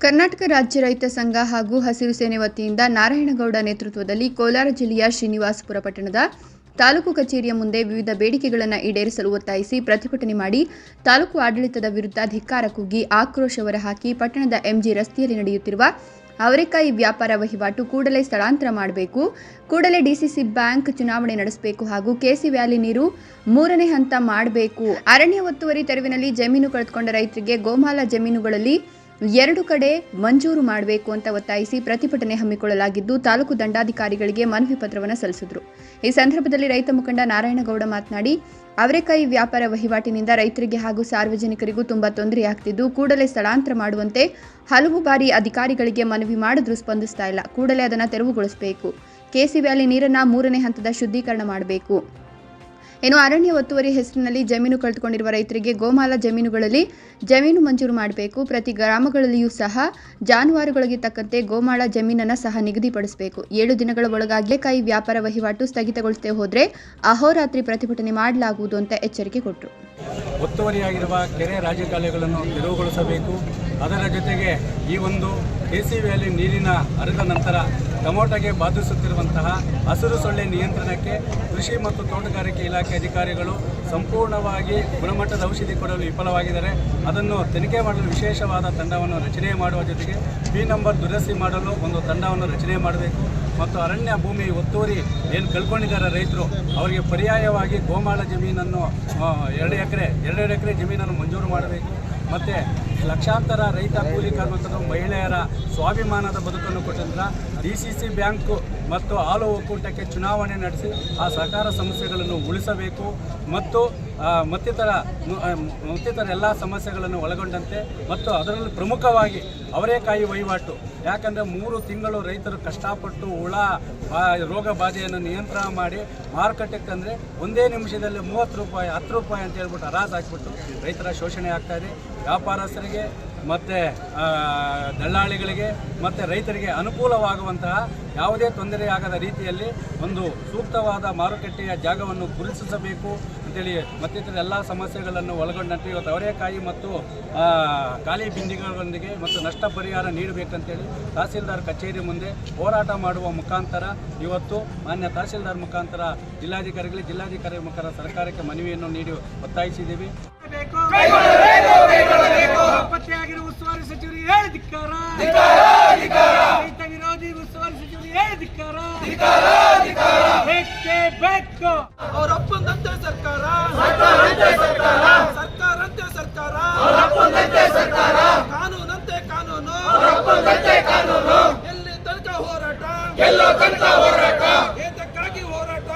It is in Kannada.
ಕರ್ನಾಟಕ ರಾಜ್ಯ ರೈತ ಸಂಘ ಹಾಗೂ ಹಸಿರು ಸೇನೆ ವತಿಯಿಂದ ನಾರಾಯಣಗೌಡ ನೇತೃತ್ವದಲ್ಲಿ ಕೋಲಾರ ಜಿಲ್ಲೆಯ ಶ್ರೀನಿವಾಸಪುರ ಪಟ್ಟಣದ ತಾಲೂಕು ಕಚೇರಿಯ ಮುಂದೆ ವಿವಿಧ ಬೇಡಿಕೆಗಳನ್ನು ಈಡೇರಿಸಲು ಒತ್ತಾಯಿಸಿ ಪ್ರತಿಭಟನೆ ಮಾಡಿ ತಾಲೂಕು ಆಡಳಿತದ ವಿರುದ್ಧ ಧಿಕ್ಕಾರ ಕುಗ್ಗಿ ಆಕ್ರೋಶ ಹೊರಹಾಕಿ ಪಟ್ಟಣದ ಎಂಜಿ ರಸ್ತೆಯಲ್ಲಿ ನಡೆಯುತ್ತಿರುವ ಅವರೆಕಾಯಿ ವ್ಯಾಪಾರ ವಹಿವಾಟು ಕೂಡಲೇ ಸ್ಥಳಾಂತರ ಮಾಡಬೇಕು. ಕೂಡಲೇ ಡಿಸಿಸಿ ಬ್ಯಾಂಕ್ ಚುನಾವಣೆ ನಡೆಸಬೇಕು ಹಾಗೂ ಕೆಸಿ ವ್ಯಾಲಿ ನೀರು ಮೂರನೇ ಹಂತ ಮಾಡಬೇಕು. ಅರಣ್ಯ ಒತ್ತುವರಿ ತೆರವಿನಲ್ಲಿ ಜಮೀನು ಕಳೆದುಕೊಂಡ ರೈತರಿಗೆ ಗೋಮಾಲ ಜಮೀನುಗಳಲ್ಲಿ ಎರಡು ಕಡೆ ಮಂಜೂರು ಮಾಡಬೇಕು ಅಂತ ಒತ್ತಾಯಿಸಿ ಪ್ರತಿಭಟನೆ ಹಮ್ಮಿಕೊಳ್ಳಲಾಗಿದ್ದು ತಾಲೂಕು ದಂಡಾಧಿಕಾರಿಗಳಿಗೆ ಮನವಿ ಪತ್ರವನ್ನು ಸಲ್ಲಿಸಿದರು. ಈ ಸಂದರ್ಭದಲ್ಲಿ ರೈತ ಮುಖಂಡ ನಾರಾಯಣಗೌಡ ಮಾತನಾಡಿ, ಅವರೆಕಾಯಿ ವ್ಯಾಪಾರ ವಹಿವಾಟಿನಿಂದ ರೈತರಿಗೆ ಹಾಗೂ ಸಾರ್ವಜನಿಕರಿಗೂ ತುಂಬಾ ತೊಂದರೆಯಾಗ್ತಿದ್ದು ಕೂಡಲೇ ಸ್ಥಳಾಂತರ ಮಾಡುವಂತೆ ಹಲವು ಬಾರಿ ಅಧಿಕಾರಿಗಳಿಗೆ ಮನವಿ ಮಾಡಿದ್ರೂ ಸ್ಪಂದಿಸ್ತಾ ಇಲ್ಲ. ಕೂಡಲೇ ಅದನ್ನು ತೆರವುಗೊಳಿಸಬೇಕು. ಕೆಸಿ ವ್ಯಾಲಿ ನೀರನ್ನ ಮೂರನೇ ಹಂತದ ಶುದ್ಧೀಕರಣ ಮಾಡಬೇಕು. ಇನ್ನು ಅರಣ್ಯ ಒತ್ತುವರಿ ಹೆಸರಿನಲ್ಲಿ ಜಮೀನು ಕಳೆದುಕೊಂಡಿರುವ ರೈತರಿಗೆ ಗೋಮಾಲ ಜಮೀನುಗಳಲ್ಲಿ ಜಮೀನು ಮಂಜೂರು ಮಾಡಬೇಕು. ಪ್ರತಿ ಗ್ರಾಮಗಳಲ್ಲಿಯೂ ಸಹ ಜಾನುವಾರುಗಳಿಗೆ ತಕ್ಕಂತೆ ಗೋಮಾಳ ಜಮೀನನ್ನು ಸಹ ನಿಗದಿಪಡಿಸಬೇಕು. ಏಳು ದಿನಗಳ ಒಳಗಾಗಲೇ ಕಾಯಿ ವ್ಯಾಪಾರ ವಹಿವಾಟು ಸ್ಥಗಿತಗೊಳಿಸದೆ ಹೋದರೆ ಅಹೋರಾತ್ರಿ ಪ್ರತಿಭಟನೆ ಮಾಡಲಾಗುವುದು ಅಂತ ಎಚ್ಚರಿಕೆ ಕೊಟ್ಟರು ಒತ್ತುವರಿಯಾಗಿರುವ ಕೆರೆ ರಾಜಕಾಲುವೆಗಳನ್ನು ತೆರವುಗೊಳಿಸಬೇಕು. ಅದರ ಜೊತೆಗೆ ಈ ಒಂದು ಕೆ ಸಿ ವ್ಯಾಲಿ ನೀರಿನ ಹರಿದ ನಂತರ ಟೊಮೊಟೊಗೆ ಬಾಧಿಸುತ್ತಿರುವಂತಹ ಹಸಿರು ಸೊಳ್ಳೆ ನಿಯಂತ್ರಣಕ್ಕೆ ಕೃಷಿ ಮತ್ತು ತೋಟಗಾರಿಕೆ ಇಲಾಖೆ ಅಧಿಕಾರಿಗಳು ಸಂಪೂರ್ಣವಾಗಿ ಗುಣಮಟ್ಟದ ಔಷಧಿ ಕೊಡಲು ವಿಫಲವಾಗಿದ್ದಾರೆ. ಅದನ್ನು ತನಿಖೆ ಮಾಡಲು ವಿಶೇಷವಾದ ತಂಡವನ್ನು ರಚನೆ ಮಾಡುವ ಜೊತೆಗೆ ಪಿ ನಂಬರ್ ದುರಸ್ತಿ ಮಾಡಲು ಒಂದು ತಂಡವನ್ನು ರಚನೆ ಮಾಡಬೇಕು. ಮತ್ತು ಅರಣ್ಯ ಭೂಮಿ ಒತ್ತುವರಿ ಏನು ಕಳ್ಕೊಂಡಿದ್ದಾರೆ ರೈತರು, ಅವರಿಗೆ ಪರ್ಯಾಯವಾಗಿ ಗೋಮಾಳ ಜಮೀನನ್ನು ಎರಡು ಎಕರೆ, ಎರಡೆರಡು ಎಕರೆ ಜಮೀನನ್ನು ಮಂಜೂರು ಮಾಡಬೇಕು. ಮತ್ತು ಲಕ್ಷಾಂತರ ರೈತ ಕೂಲಿ ಕಾರ್ಮಿಕರು ಮಹಿಳೆಯರ ಸ್ವಾಭಿಮಾನದ ಬದುಕನ್ನು ಕೊಟ್ಟಿದ್ರ ಡಿ ಸಿ ಸಿ ಬ್ಯಾಂಕು ಮತ್ತು ಹಾಲು ಒಕ್ಕೂಟಕ್ಕೆ ಚುನಾವಣೆ ನಡೆಸಿ ಆ ಸಹಕಾರ ಸಮಸ್ಯೆಗಳನ್ನು ಉಳಿಸಬೇಕು ಮತ್ತು ಮತ್ತಿತರ ಮತ್ತಿತರ ಎಲ್ಲ ಸಮಸ್ಯೆಗಳನ್ನು ಒಳಗೊಂಡಂತೆ ಮತ್ತು ಅದರಲ್ಲಿ ಪ್ರಮುಖವಾಗಿ ಅವರೇಕಾಯಿ ವಹಿವಾಟು. ಯಾಕಂದರೆ ಮೂರು ತಿಂಗಳು ರೈತರು ಕಷ್ಟಪಟ್ಟು ಹುಳ ರೋಗ ಬಾಧೆಯನ್ನು ನಿಯಂತ್ರಣ ಮಾಡಿ ಮಾರುಕಟ್ಟೆಗೆ ತಂದರೆ ಒಂದೇ ನಿಮಿಷದಲ್ಲಿ ಮೂವತ್ತು ರೂಪಾಯಿ, ಹತ್ತು ರೂಪಾಯಿ ಅಂತ ಹೇಳ್ಬಿಟ್ಟು ಹರಾಜು ಹಾಕ್ಬಿಟ್ಟು ರೈತರ ಶೋಷಣೆ ಆಗ್ತಾ ಇದೆ. ವ್ಯಾಪಾರಸ್ಥರಿಗೆ ಮತ್ತು ದಳ್ಳಾಳಿಗಳಿಗೆ ಮತ್ತು ರೈತರಿಗೆ ಅನುಕೂಲವಾಗುವಂತಹ ಯಾವುದೇ ತೊಂದರೆಯಾಗದ ರೀತಿಯಲ್ಲಿ ಒಂದು ಸೂಕ್ತವಾದ ಮಾರುಕಟ್ಟೆಯ ಜಾಗವನ್ನು ಗುರುತಿಸಬೇಕು ಅಂತೇಳಿ ಮತ್ತಿತರ ಎಲ್ಲ ಸಮಸ್ಯೆಗಳನ್ನು ಒಳಗೊಂಡಂತೆ ಇವತ್ತು ಅವರೇಕಾಯಿ ಮತ್ತು ಖಾಲಿ ಬಿಂದಿಗೆಗಳೊಂದಿಗೆ ಮತ್ತು ನಷ್ಟ ಪರಿಹಾರ ನೀಡಬೇಕಂತೇಳಿ ತಹಸೀಲ್ದಾರ್ ಕಚೇರಿ ಮುಂದೆ ಹೋರಾಟ ಮಾಡುವ ಮುಖಾಂತರ ಇವತ್ತು ಮಾನ್ಯ ತಹಸೀಲ್ದಾರ್ ಮುಖಾಂತರ ಜಿಲ್ಲಾಧಿಕಾರಿಗಳಿಗೆ ಜಿಲ್ಲಾಧಿಕಾರಿ ಮುಖಾಂತರ ಸರ್ಕಾರಕ್ಕೆ ಮನವಿಯನ್ನು ನೀಡಿ ಒತ್ತಾಯಿಸಿದ್ದೀವಿ. ಮಂತ್ರಿಯಾಗಿರುವ ಉಸ್ತುವಾರಿ ಸಚಿವರು ಹೇಳಿ ಧಿಕ್ಕಾರ. ರೈತ ವಿರೋಧಿ ಉಸ್ತುವಾರಿ ಸಚಿವರು ಹೇಳಿ ಧಿಕ್ಕಾರ. ಬೇಕೇ ಬೇಕು. ಅವರ ಒಪ್ಪಂದಂತೆ ಸರ್ಕಾರ. ಸರ್ಕಾರಂತೆ ಸರ್ಕಾರ. ಸರ್ಕಾರ. ಕಾನೂನಂತೆ ಕಾನೂನು. ಕಾನೂನು. ಎಲ್ಲಿ ತನಕ ಹೋರಾಟ. ಎಲ್ಲ ತನಕ ಹೋರಾಟ. ಏತಕ್ಕಾಗಿ ಹೋರಾಟ.